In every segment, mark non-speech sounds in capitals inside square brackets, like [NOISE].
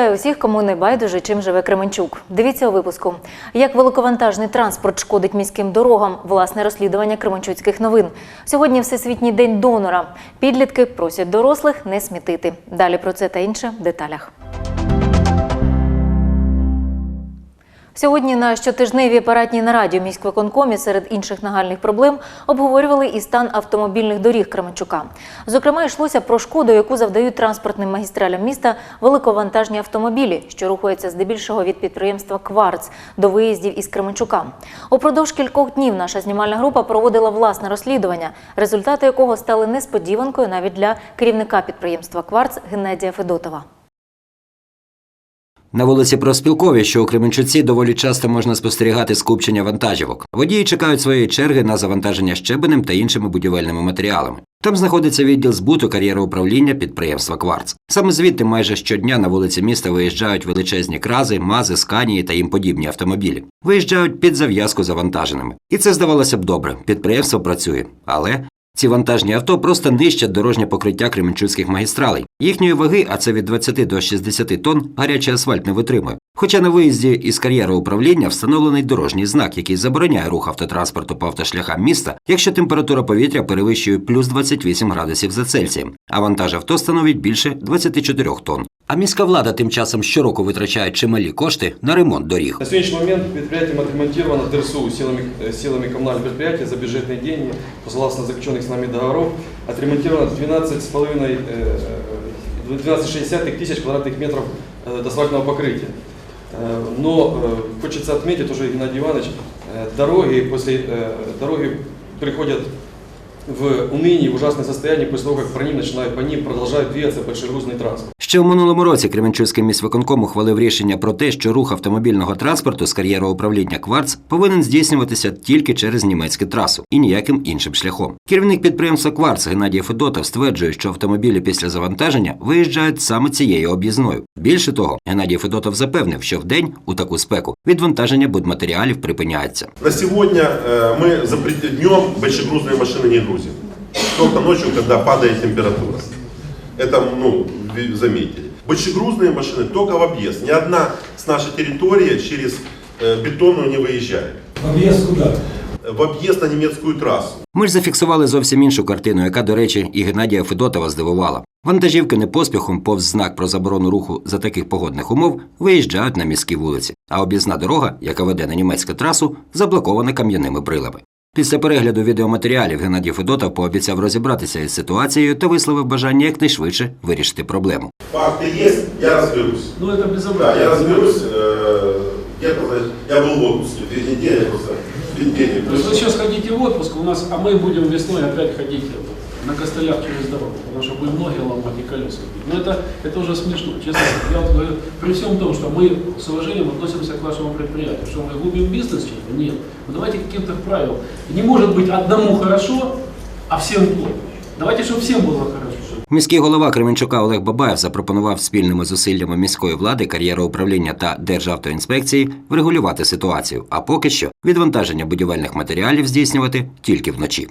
Вітаю усіх, кому не байдуже, чим живе Кременчук. Дивіться у випуску. Як великовантажний транспорт шкодить міським дорогам. Власне розслідування Кременчуцьких новин. Сьогодні Всесвітній день донора. Підлітки просять дорослих не смітити. Далі про це та інше в деталях. Сьогодні на щотижневій апаратній нараді у міськвиконкомі серед інших нагальних проблем обговорювали і стан автомобільних доріг Кременчука. Зокрема, йшлося про шкоду, яку завдають транспортним магістралям міста великовантажні автомобілі, що рухаються здебільшого від підприємства Кварц до виїздів із Кременчука. Упродовж кількох днів наша знімальна група проводила власне розслідування, результати якого стали несподіванкою навіть для керівника підприємства Кварц Геннадія Федотова. На вулиці Проспілкові, що у Кременчуці, доволі часто можна спостерігати скупчення вантажівок. Водії чекають своєї черги на завантаження щебенем та іншими будівельними матеріалами. Там знаходиться відділ збуту кар'єри управління підприємства Кварц. Саме звідти майже щодня на вулиці міста виїжджають величезні крази, мази, сканії та їм подібні автомобілі. Виїжджають під зав'язку завантаженими. І це здавалося б добре. Підприємство працює, але ці вантажні авто просто нищать дорожнє покриття кременчуцьких магістралей. Їхньої ваги, а це від 20 до 60 тонн, гарячий асфальт не витримує. Хоча на виїзді із кар'єру управління встановлений дорожній знак, який забороняє рух автотранспорту по автошляхам міста, якщо температура повітря перевищує плюс 28 градусів за Цельсієм, а вантаж авто становить більше 24 тонн. А міська влада тим часом щороку витрачає чималі кошти на ремонт доріг. На сегодняшний момент предприятием отремонтировано ДРСУ силами, э, силами коммунального предприятия за бюджетные деньги, согласно заключенных с нами договоров, отремонтировано 12,5 э, 12,6 тысяч квадратных метров э, асфальтного покрытия. Э, Но э, хочется отметить, уже Геннадий Иванович, э, дороги после э, дороги приходят в уныние, в ужасное состояние после того, как по ним начинают, по ним продолжают двигаться большегрузный транспорт. Ще в минулому році Кременчуцький міськвиконком ухвалив рішення про те, що рух автомобільного транспорту з кар'єру управління Кварц повинен здійснюватися тільки через німецьку трасу і ніяким іншим шляхом. Керівник підприємства Кварц Геннадій Федотов стверджує, що автомобілі після завантаження виїжджають саме цією об'їзною. Більше того, Геннадій Федотов запевнив, що вдень у таку спеку відвантаження будматеріалів припиняється. На сегодня э, мы запрет- днем большегрузные машины не грузим. Только ночью, когда падает температура. Это, ну, ви- заметили. Большегрузные машины только в объезд. Ни одна с нашей территории через э, бетонную не выезжает. Объезд куда? В объезд на немецкую трассу. Ми ж зафіксували зовсім іншу картину, яка, до речі, і Геннадія Федотова здивувала. Вантажівки не поспіхом повз знак про заборону руху за таких погодних умов виїжджають на міські вулиці, а об'їзна дорога, яка веде на німецьку трасу, заблокована кам'яними брилами. Після перегляду відеоматеріалів Геннадій Федотов пообіцяв розібратися із ситуацією та висловив бажання якнайшвидше вирішити проблему. Факты есть, я разберусь. Ну это Да, безобразие. я разберусь. э, где-то, значит, я был в отпуске две недели, просто две недели. То есть вы сейчас хотите в отпуск у нас, а мы будем весной опять ходить это, на костылях через дорогу, потому что будем ноги ломать и колеса бить. Но это, это уже смешно, честно. Я вот говорю, при всем том, что мы с уважением относимся к вашему предприятию, что мы губим бизнес чем-то, нет. Но давайте каким-то правил. Не может быть одному хорошо, а всем плохо. Давайте, чтобы всем было хорошо. Міський голова Кременчука Олег Бабаєв запропонував спільними зусиллями міської влади, кар'єру управління та Державтоінспекції врегулювати ситуацію, а поки що відвантаження будівельних матеріалів здійснювати тільки вночі.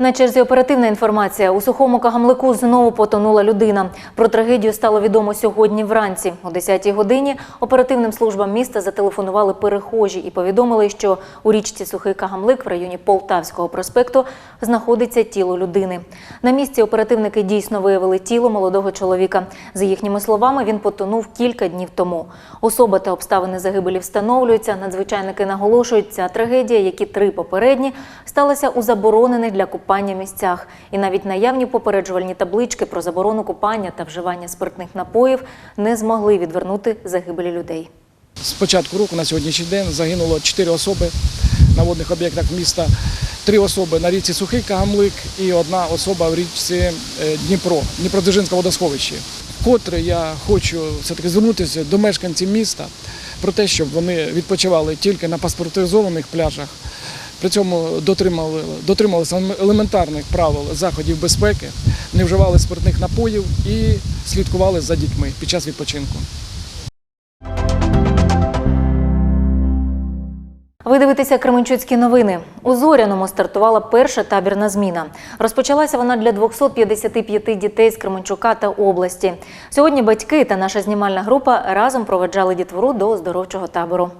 На черзі оперативна інформація. У сухому Кагамлику знову потонула людина. Про трагедію стало відомо сьогодні вранці. О 10-й годині оперативним службам міста зателефонували перехожі і повідомили, що у річці Сухий Кагамлик в районі Полтавського проспекту знаходиться тіло людини. На місці оперативники дійсно виявили тіло молодого чоловіка. За їхніми словами, він потонув кілька днів тому. Особа та обставини загибелі встановлюються. Надзвичайники наголошують, ця трагедія, як і три попередні, сталася у заборонених для купання місцях. І навіть наявні попереджувальні таблички про заборону купання та вживання спиртних напоїв не змогли відвернути загибелі людей. З початку року на сьогоднішній день загинуло 4 особи на водних об'єктах міста, 3 особи на річці Сухий Кагамлик і одна особа в річці е, Дніпро, Дніпродзержинське водосховище. Вкотре я хочу все-таки звернутися до мешканців міста про те, щоб вони відпочивали тільки на паспортизованих пляжах. При цьому дотримали, дотрималися елементарних правил заходів безпеки, не вживали спиртних напоїв і слідкували за дітьми під час відпочинку. Ви дивитеся Кременчуцькі новини. У Зоряному стартувала перша табірна зміна. Розпочалася вона для 255 дітей з Кременчука та області. Сьогодні батьки та наша знімальна група разом проведжали дітвору до оздоровчого табору.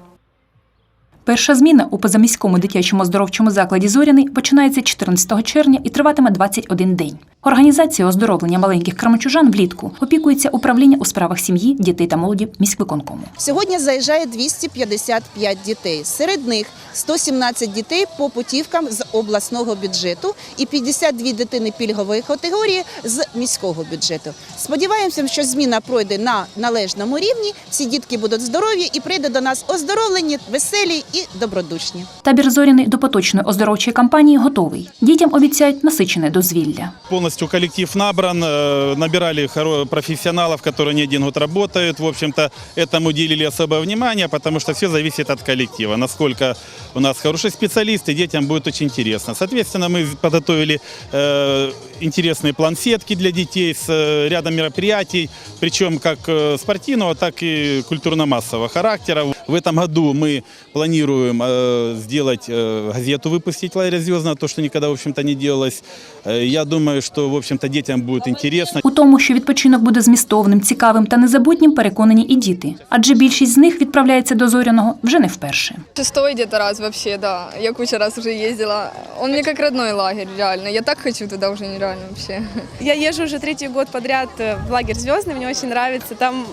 Перша зміна у позаміському дитячому оздоровчому закладі Зоряний починається 14 червня і триватиме 21 день. Організація оздоровлення маленьких крамчужан влітку опікується управління у справах сім'ї, дітей та молоді міськвиконкому. Сьогодні заїжджає 255 дітей. Серед них 117 дітей по путівкам з обласного бюджету і 52 дитини пільгової категорії з міського бюджету. Сподіваємося, що зміна пройде на належному рівні. Всі дітки будуть здорові і прийдуть до нас оздоровлені, веселі і добродушні. Табір Зоряний до поточної оздоровчої кампанії готовий. Дітям обіцяють насичене дозвілля. Полностью коллектив набран, э, набирали хоро- профессионалов, которые не один год работают. В общем-то, этому уделили особое внимание, потому что все зависит от коллектива. Насколько у нас хорошие специалисты, детям будет очень интересно. Соответственно, мы подготовили э, интересный план сетки для детей с э, рядом мероприятий, причем как э, спортивного, так и культурно-массового характера. В этом году мы планируем э, сделать э, газету, выпустить лагеря Звездного, то, что никогда, в общем-то, не делалось. Э, Я думаю, что, в общем-то, детям будет интересно. У тому, що відпочинок буде змістовним, цікавим та незабутнім, переконані і діти, адже більшість з них відправляється до Зоряного вже не вперше. Шестой где-то раз вообще, да. Я кучу раз уже ездила. Он мне как родной лагерь, реально. Я так хочу туда уже нереально вообще. Я езжу уже третий год подряд э, в лагерь Звездный, мне очень нравится. Там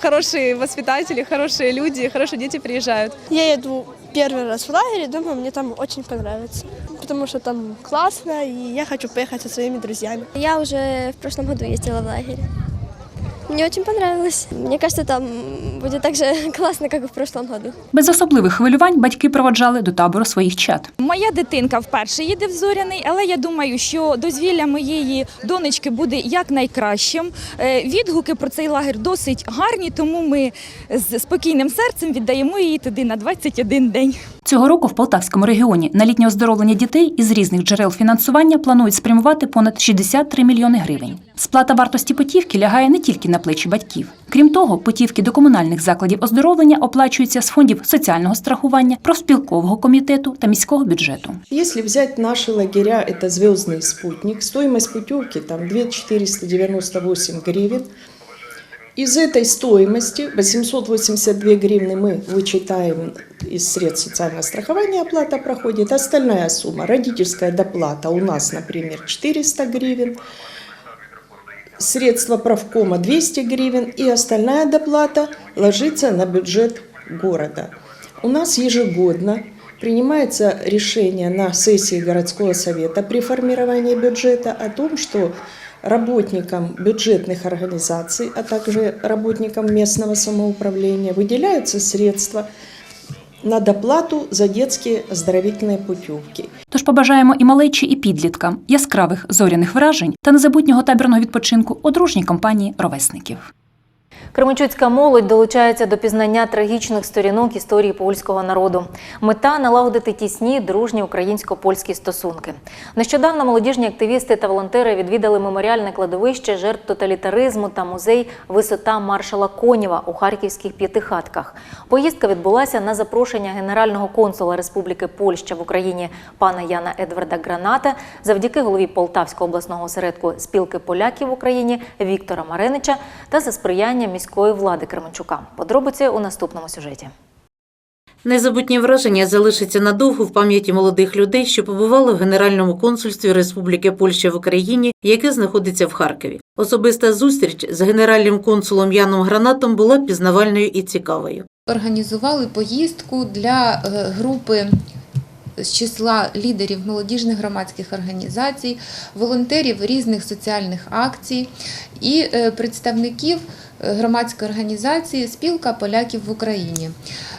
хорошие воспитатели, хорошие люди, хорошие дети приезжают. Я еду первый раз в лагерь и думаю, мне там очень понравится. Потому что там классно, и я хочу поехать со своими друзьями. Я уже в прошлом году ездила в лагерь. Мне очень понравилось. Мне кажется, там будет так же [LAUGHS] классно, как и в прошлом году. Без особливих хвилювань батьки проводжали до табору своїх чад. Моя дитинка вперше їде в Зоряний, але я думаю, що дозвілля моєї донечки буде якнайкращим. Е, Відгуки про цей лагер досить гарні, тому ми з спокійним серцем віддаємо її туди на 21 день. Цього року в Полтавському регіоні на літнє оздоровлення дітей із різних джерел фінансування планують спрямувати понад 63 мільйони гривень. Сплата вартості путівки лягає не тільки на плечі батьків. Крім того, путівки до комунальних закладів оздоровлення оплачуються з фондів соціального страхування, профспілкового комітету та міського бюджету. Если взять наши лагеря, это «Звездный спутник», стоимость путевки там 2498 гривен. Из этой стоимости 882 гривны мы вычитаем из средств социального страхования, оплата проходит. Остальная сумма, родительская доплата у нас, например, 400 гривен, средства правкома 200 гривен и остальная доплата ложится на бюджет города. У нас ежегодно принимается решение на сессии городского совета при формировании бюджета о том, что работникам бюджетных организаций, а также работникам местного самоуправления выделяются средства на доплату за детські оздоровительні путівки. Тож побажаємо і малечі, і підліткам яскравих зоряних вражень та незабутнього табірного відпочинку у дружній компанії ровесників. Кременчуцька молодь долучається до пізнання трагічних сторінок історії польського народу. Мета налагодити тісні дружні українсько-польські стосунки. Нещодавно молодіжні активісти та волонтери відвідали меморіальне кладовище жертв тоталітаризму та музей Висота маршала Конєва у харківських п'ятихатках. Поїздка відбулася на запрошення генерального консула Республіки Польща в Україні пана Яна Едварда Граната завдяки голові Полтавського обласного осередку спілки поляків в Україні Віктора Маренича та за сприяння міської влади Кременчука. Подробиці у наступному сюжеті. Незабутні враження залишаться надовго в пам'яті молодих людей, що побували в Генеральному консульстві Республіки Польща в Україні, яке знаходиться в Харкові. Особиста зустріч з генеральним консулом Яном Гранатом була пізнавальною і цікавою. Організували поїздку для е, групи з числа лідерів молодіжних громадських організацій, волонтерів різних соціальних акцій і е, представників громадської організації Спілка поляків в Україні.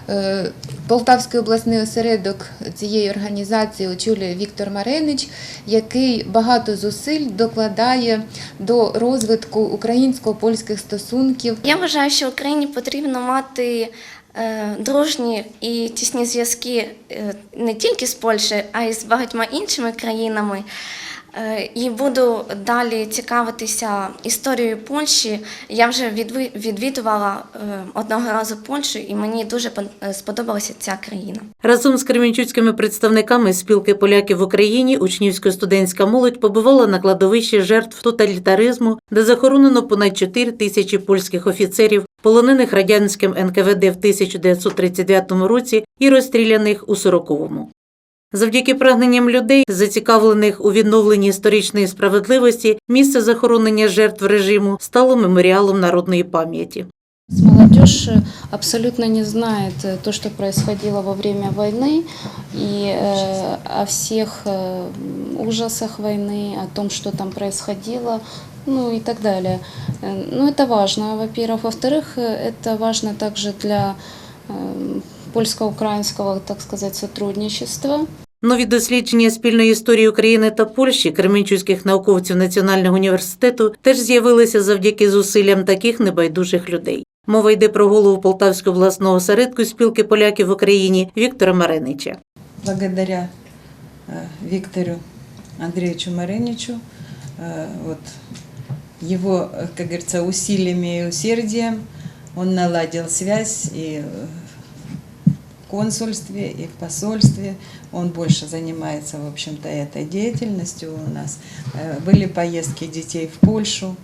Е, Полтавський обласний осередок цієї організації очолює Віктор Маренич, який багато зусиль докладає до розвитку українсько-польських стосунків. Я вважаю, що Україні потрібно мати е, дружні і тісні зв'язки е, не тільки з Польщею, а й з багатьма іншими країнами. Е, І буду далі цікавитися історією Польщі. Я вже відвідувала е, одного разу Польщу, і мені дуже пон- сподобалася ця країна. Разом з кременчуцькими представниками спілки поляків в Україні учнівсько-студентська молодь побувала на кладовищі жертв тоталітаризму, де захоронено понад 4 тисячі польських офіцерів, полонених радянським НКВД в 1939 році і розстріляних у 40-му. Завдяки прагненням людей, зацікавлених у відновленні історичної справедливості, місце захоронення жертв режиму стало меморіалом народної пам'яті. Молодежь э, абсолютно не знает э, то, что происходило во время войны, и э, о всех э, ужасах войны, о том, что там происходило, ну и так далее. Э, Ну, это важно, во-первых. Во-вторых, э, это важно также для э, польско-украинского, так сказать, сотрудничества. Нові дослідження спільної історії України та Польщі кременчуцьких науковців Національного університету теж з'явилися завдяки зусиллям таких небайдужих людей. Мова йде про голову Полтавського обласного осередку спілки поляків в Україні Віктора Маренича. благодаря э, Виктору Андреевичу Мареничу, э, вот его, э, как говорится, усилиями и усердием он наладил связь и в консульстве, и в посольстве. Он больше занимается, в общем-то, этой деятельностью у нас. Э, Были поездки детей в Польшу,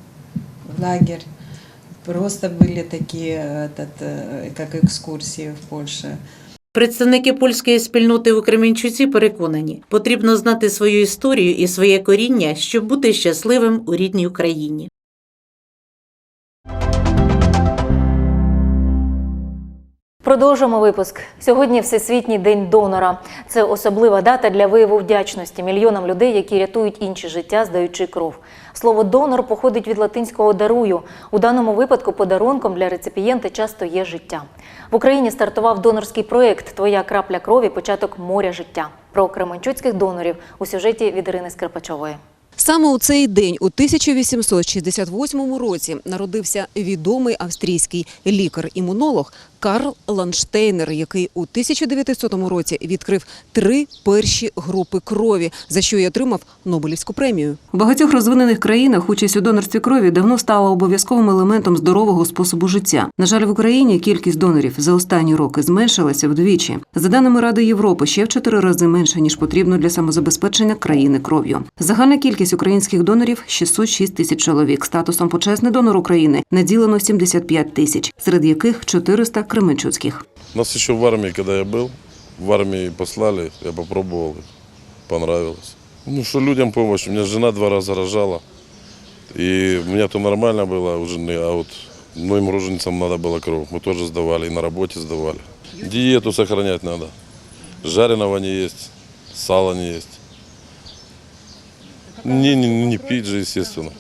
в лагерь. Просто были такие, э, этот, э, как экскурсии в Польше. Представники польської спільноти у Кременчуці переконані, потрібно знати свою історію і своє коріння, щоб бути щасливим у рідній Україні. Продовжуємо випуск. Сьогодні Всесвітній день донора. Це особлива дата для вияву вдячності мільйонам людей, які рятують інші життя, здаючи кров. Слово донор походить від латинського дарую. У даному випадку подарунком для реципієнта часто є життя. В Україні стартував донорський проєкт Твоя крапля крові початок моря життя. Про кременчуцьких донорів у сюжеті від Ірини Скрипачової. Саме у цей день, у 1868 році, народився відомий австрійський лікар-імунолог Карл Ланштейнер, який у 1900 році відкрив три перші групи крові, за що й отримав Нобелівську премію. В багатьох розвинених країнах участь у донорстві крові давно стала обов'язковим елементом здорового способу життя. На жаль, в Україні кількість донорів за останні роки зменшилася вдвічі. За даними Ради Європи, ще в чотири рази менше ніж потрібно для самозабезпечення країни кров'ю. Загальна кількість українських донорів 606 тисяч чоловік. Статусом почесний донор України наділено 75 тисяч, серед яких 400 кременчуцьких. Нас еще в армии, когда я был, в армии послали, я попробовал, понравилось. Ну, что людям помощь. У меня жена два раза рожала, и у меня то нормально было у жены, а вот моим роженицам надо было кровь. Мы тоже сдавали, и на работе сдавали. Диету сохранять надо. Жареного не есть, сала не есть. Не, не, не пить же, естественно.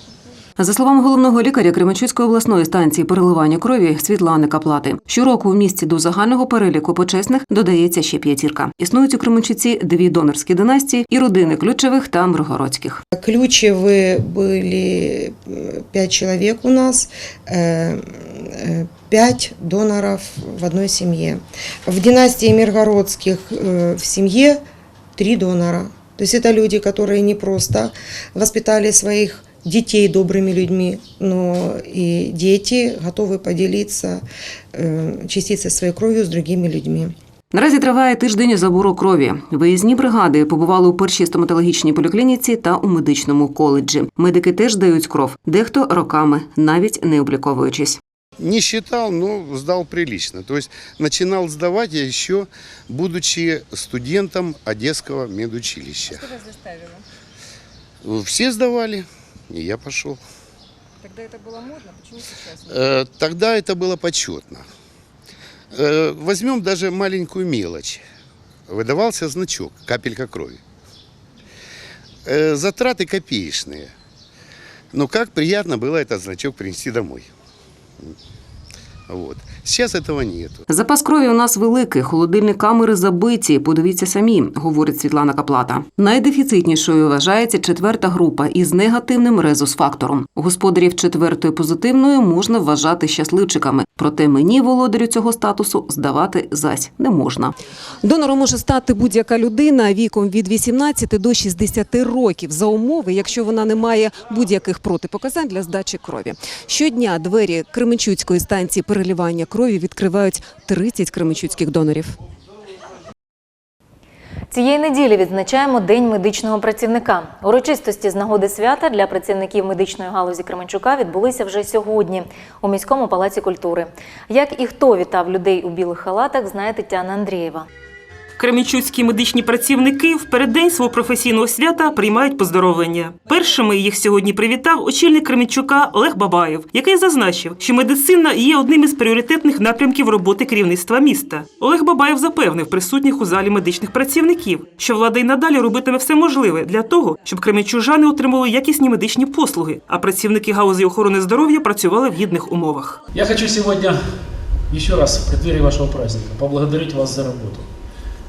За словами головного лікаря Кременчуцької обласної станції переливання крові Світлани Каплати, щороку в місті до загального переліку почесних додається ще п'ятірка. Існують у Кременчуці дві донорські династії і родини ключових та миргородських. Ключевые были э, пять человек у нас, э, э, пять доноров в одной семье. В династии Миргородских э, в семье три донора. То есть это люди, которые не просто воспитали своих детей добрыми людьми, но и дети готовы поделиться э, частицей своей кровью с другими людьми. Наразі триває тиждень забору крові. Виїзні бригади побували у першій стоматологічній поліклініці та у медичному коледжі. Медики теж дають кров, дехто роками, навіть не обліковуючись. Не считал, но сдал прилично. То есть начинал сдавать я еще, будучи студентом Одесского медучилища. Что вас заставило? Все сдавали, И я пошел. Тогда это было модно, почему сейчас? Э, Тогда это было почетно. Э, Возьмем даже маленькую мелочь. Выдавался значок, капелька крови. Э, Затраты копеечные. Но как приятно было этот значок принести домой. Вот. Сейчас этого нету. Запас крові у нас великий, холодильні камери забиті. Подивіться самі, говорить Світлана Каплата. Найдефіцитнішою вважається четверта група із негативним резус-фактором. Господарів четвертої позитивної можна вважати щасливчиками. Проте мені, володарю цього статусу, здавати зась не можна. Донором може стати будь-яка людина віком від 18 до 60 років за умови, якщо вона не має будь-яких протипоказань для здачі крові. Щодня двері Кременчуцької станції переливання крові відкривають 30 кременчуцьких донорів. Цієї неділі відзначаємо День медичного працівника. Урочистості з нагоди свята для працівників медичної галузі Кременчука відбулися вже сьогодні у міському палаці культури. Як і хто вітав людей у білих халатах, знає Тетяна Андрієва. Кремічуцькі медичні працівники в переддень свого професійного свята приймають поздоровлення. Першими їх сьогодні привітав очільник Кремічука Олег Бабаєв, який зазначив, що медицина є одним із пріоритетних напрямків роботи керівництва міста. Олег Бабаєв запевнив присутніх у залі медичних працівників, що влада й надалі робитиме все можливе для того, щоб кремічужани отримали якісні медичні послуги, а працівники галузі охорони здоров'я працювали в гідних умовах. Я хочу сегодня еще раз в преддверии вашего праздника поблагодарить вас за работу.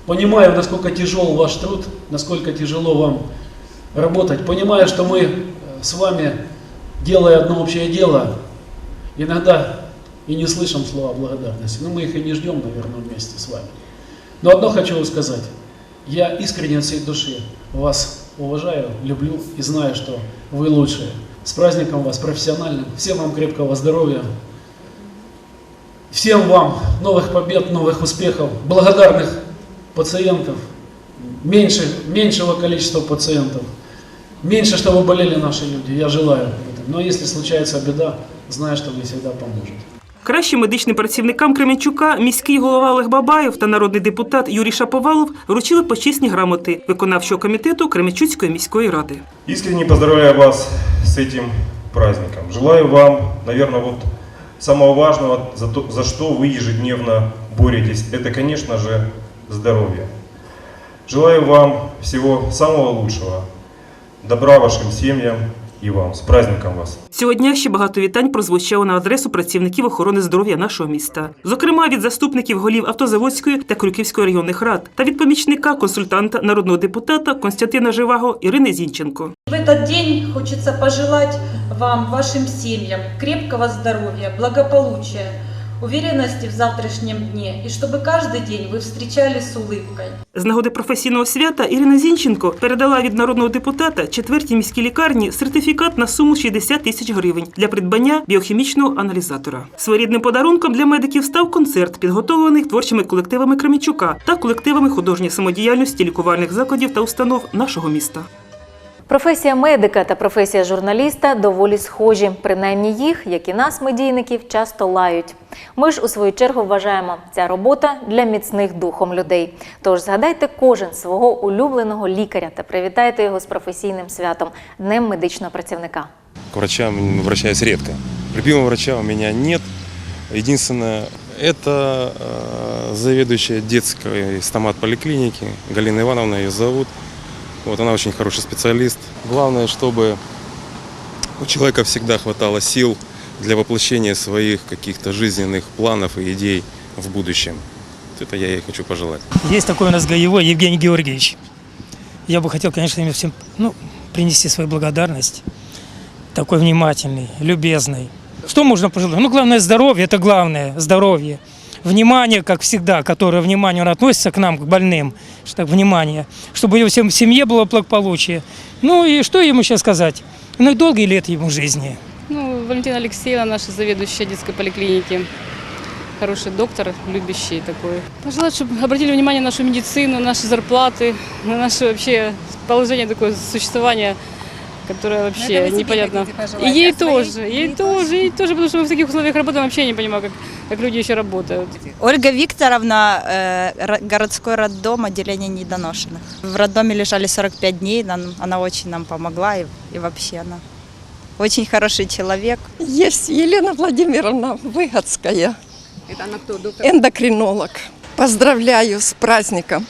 Понимаю, насколько тяжел ваш труд, насколько тяжело вам работать. Понимаю, что мы э, с вами, делая одно общее дело, иногда и не слышим слова благодарности. Но мы их и не ждем, наверное, вместе с вами. Но одно хочу вам сказать. Я искренне от всей души вас уважаю, люблю и знаю, что вы лучшие. С праздником вас профессиональным. Всем вам крепкого здоровья, Всем вам новых побед, новых успехов, благодарных пациентов, меньше, меньшего количества пациентов, меньше, чтобы болели наши люди. Я желаю этого. Но если случается беда, знаю, что вы всегда поможете. Кращим медичним працівникам Кременчука міський голова Олег Бабаєв та народний депутат Юрій Шаповалов вручили почесні грамоти виконавчого комітету Кременчуцької міської ради. Искренне поздравляю вас с этим праздником. Желаю вам, наверное, вот самого важного, за, то, за что вы ежедневно боретесь, это, конечно же, здоровье. Желаю вам всего самого лучшего, добра вашим семьям и вам. С праздником вас! Сьогодні ще багато вітань прозвучало на адресу працівників охорони здоров'я нашого міста, зокрема від заступників голів Автозаводської та Крюківської районних рад та від помічника консультанта народного депутата Константина Живаго Ірини Зінченко. В этот день хочется пожелать вам, вашим семьям крепкого здоровья, благополучия, уверенности в завтрашнем дне и чтобы каждый день вы встречали с улыбкой. З нагоди професійного свята Ірина Зінченко передала від народного депутата четвертій міській лікарні сертифікат на суму 60 тисяч гривень для придбання біохімічного аналізатора. Своєрідним подарунком для медиків став концерт, підготовлений творчими колективами Кремічука та колективами художньої самодіяльності лікувальних закладів та установ нашого міста. Професія медика та професія журналіста доволі схожі. Принаймні їх, як і нас, медійників, часто лають. Ми ж у свою чергу вважаємо, ця робота для міцних духом людей. Тож згадайте кожен свого улюбленого лікаря та привітайте його з професійним святом Днем медичного працівника. К врачам обращаюсь редко. Любимого врача у нет. Единственное, это э, заведующая детской стомат-поликлиники Галина Ивановна ее зовут. Вот она очень хороший специалист. Главное, чтобы у человека всегда хватало сил для воплощения своих каких-то жизненных планов и идей в будущем. Вот Это я ей хочу пожелать. Есть такой у нас гаевой Евгений Георгиевич. Я бы хотел, конечно, ему всем ну, принести свою благодарность. Такой внимательный, любезный. Что можно пожелать? Ну, главное здоровье, это главное, здоровье. Внимание, как всегда, которое внимание он относится к нам, к больным, что так, внимание, чтобы его всем в семье было благополучие. Ну и что ему сейчас сказать? Ну и долгие лет ему жизни. Ну, Валентина Алексеевна, наша заведующая детской поликлиники. Хороший доктор, любящий такой. Пожелать, чтобы обратили внимание на нашу медицину, наши зарплаты, на наше вообще положение такое существования, которое вообще это вы себе непонятно. хотите И ей а своей- тоже, ей тоже, ей тоже, потому что мы в таких условиях работаем, вообще не понимаю, как, как люди еще работают. Ольга Викторовна, э, ро- городской роддом, отделение недоношенных. В роддоме лежали 45 дней, нам- она очень нам помогла и, и вообще она очень хороший человек. Есть Елена Владимировна Выгодская, Это она кто, доктор? эндокринолог. Поздравляю с праздником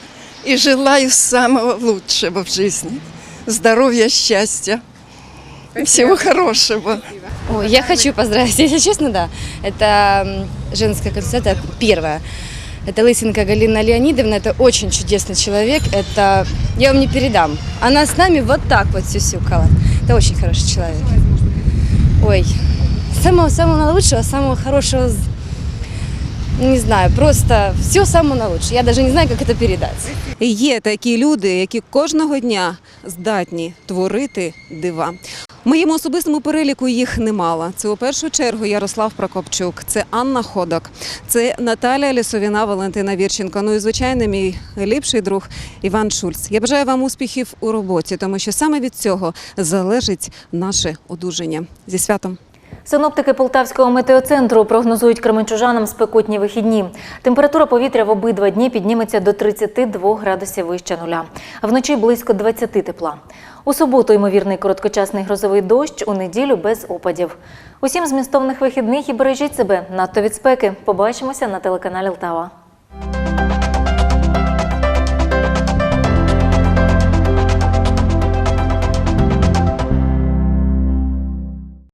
и желаю самого лучшего в жизни. Здоровья, счастья, всего хорошего. Ой, я хочу поздравить, если [LAUGHS] честно, да. Это м, женская консультация первая. Это Лысенко Галина Леонидовна, это очень чудесный человек, это я вам не передам. Она с нами вот так вот сюсюкала. Это очень хороший человек. Ой, самого-самого лучшего, самого хорошего, з- не знаю, просто все самого наилучшего. Я даже не знаю, как это передать. Є такі люди, які кожного дня здатні творити дива. Моєму особистому переліку їх немало. Це у першу чергу Ярослав Прокопчук, це Анна Ходок, це Наталія Лісовіна, Валентина Вірченко. Ну і звичайно, мій ліпший друг Іван Шульц. Я бажаю вам успіхів у роботі, тому що саме від цього залежить наше одужання. Зі святом. Синоптики Полтавського метеоцентру прогнозують кременчужанам спекотні вихідні. Температура повітря в обидва дні підніметься до 32 градусів вище нуля. А вночі близько 20 тепла. У суботу ймовірний короткочасний грозовий дощ, у неділю без опадів. Усім змістовних вихідних і бережіть себе надто від спеки. Побачимося на телеканалі Лтава.